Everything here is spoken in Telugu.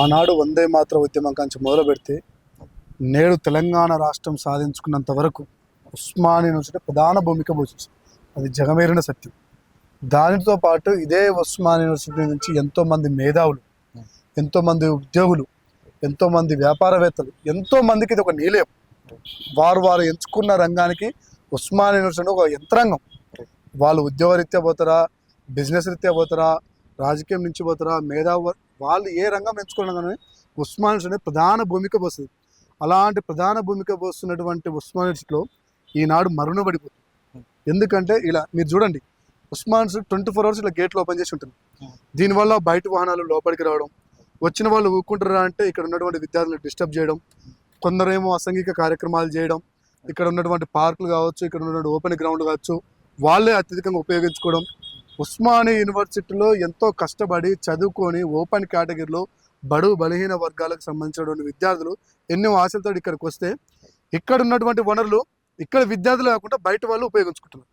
ఆనాడు వందే మాత్ర ఉద్యమం కంచి మొదలు పెడితే నేడు తెలంగాణ రాష్ట్రం సాధించుకున్నంత వరకు ఉస్మాన్ యూనివర్సిటీ ప్రధాన భూమిక పోషించింది. అది జగమేరిన సత్యం. దానితో పాటు ఇదే ఉస్మాన్ యూనివర్సిటీ నుంచి ఎంతోమంది మేధావులు ఎంతోమంది ఉద్యోగులు ఎంతోమంది వ్యాపారవేత్తలు ఎంతో మందికి ఇది ఒక నిలయం. వారు వారు ఎంచుకున్న రంగానికి ఉస్మాన్ యూనివర్సిటీ ఒక యంత్రాంగం. వాళ్ళు ఉద్యోగరీత్యా పోతారా బిజినెస్ రీత్యా పోతారా రాజకీయం నుంచి పోతారా? మేధావ వాళ్ళు ఏ రంగం ఎంచుకున్నా కానీ ఉస్మాన్ ప్రధాన భూమిక పోస్తుంది. అలాంటి ప్రధాన భూమిక పోస్తున్నటువంటి ఉస్మాన్ ఈనాడు మరుగున పడిపోతుంది. ఎందుకంటే ఇలా మీరు చూడండి ఉస్మాన్స్ ట్వంటీ ఫోర్ అవర్స్ ఇలా గేట్లు ఓపెన్ చేసి ఉంటుంది. దీనివల్ల బయట వాహనాలు లోపలికి రావడం వచ్చిన వాళ్ళు ఊరుకుంటారా అంటే ఇక్కడ ఉన్నటువంటి విద్యార్థులను డిస్టర్బ్ చేయడం కొందరేమో అసంఘిక కార్యక్రమాలు చేయడం ఇక్కడ ఉన్నటువంటి పార్కులు కావచ్చు ఇక్కడ ఉన్నటువంటి ఓపెన్ గ్రౌండ్ కావచ్చు వాళ్ళే అత్యధికంగా ఉపయోగించుకోవడం ఉస్మానియా యూనివర్సిటీలో ఎంతో కష్టపడి చదువుకొని ఓపెన్ కేటగిరీలో బడుగు బలహీన వర్గాలకు సంబంధించినటువంటి విద్యార్థులు ఎన్నో ఆశలతో ఇక్కడికి వస్తే ఇక్కడ ఉన్నటువంటి వనరులు ఇక్కడ విద్యార్థులు కాకుండా బయట వాళ్ళు ఉపయోగించుకుంటున్నారు.